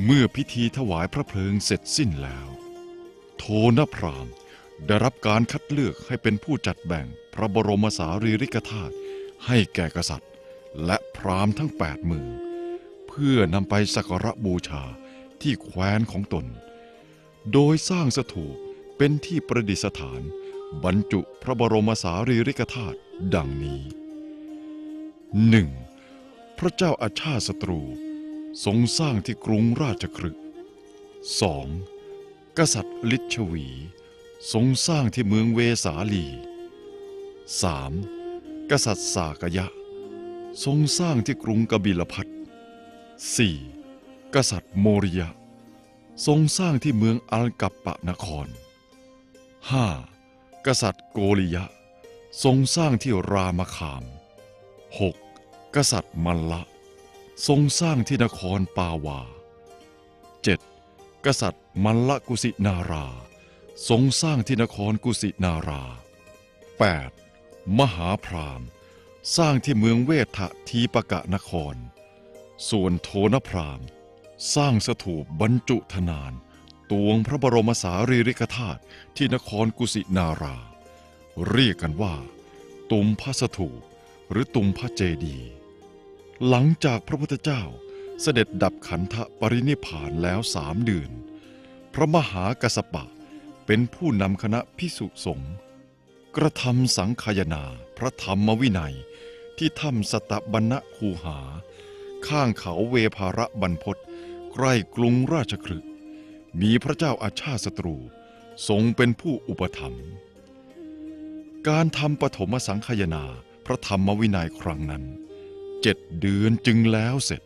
เมื่อพิธีถวายพระเพลิงเสร็จสิ้นแล้ว โทนพรามได้รับการคัดเลือกให้เป็นผู้จัดแบ่งพระบรมสารีริกธาตุให้แก่กษัตริย์ และพราหมณ์ทั้งแปดหมื่นเพื่อนำไปสักการะบูชาที่แคว้นของตน โดยสร้างสถูปเป็นที่ประดิษฐาน บรรจุพระบรมสารีริกธาตุดังนี้ 1. พระเจ้าอาชาติศัตรู ทรงสร้างที่กรุงราชครึก 2. กษัตริย์ลิชวี ทรงสร้างที่เมืองเวสาลี 3. กษัตริย์สากยะ ทรงสร้างที่กรุงกบิลพัท 4. กษัตริย์โมริยะ ทรงสร้างที่เมืองอัลกัปปะนคร 5. กษัตริย์โกริยะ ทรงสร้างที่รามคาม 6. กษัตริย์มัลละ ทรงสร้างที่นครปาวา 7. กษัตริย์มัลลกุสินารา ทรงสร้างที่นครกุสินารา 8. มหาพรามสร้างที่เมืองเวทะทีปกะนคร ส่วนโทนพรามสร้างสถูปบรรจุธนาน ตวงพระบรมสารีริกธาตุที่นครกุสินารา เรียกกันว่า ตุมพระสถูปหรือตุมพระเจดีย์ หลังจากพระพุทธเจ้าเสด็จดับขันธปรินิพานแล้วสามเดือน พระมหากัสสปะเป็นผู้นำคณะพิสุสงฆ์กระทำสังคายนาพระธรรมวินัยที่ถ้ำสตบัณณคูหา ข้างเขาเวภาระบรรพตใกล้กรุงราชครึกมีพระเจ้าอาชาติศัตรูทรงเป็นผู้อุปถัมภ์การทำปฐมสังคายนาพระธรรมวินัยครั้งนั้น เจ็ดเดือนจึงแล้วเสร็จ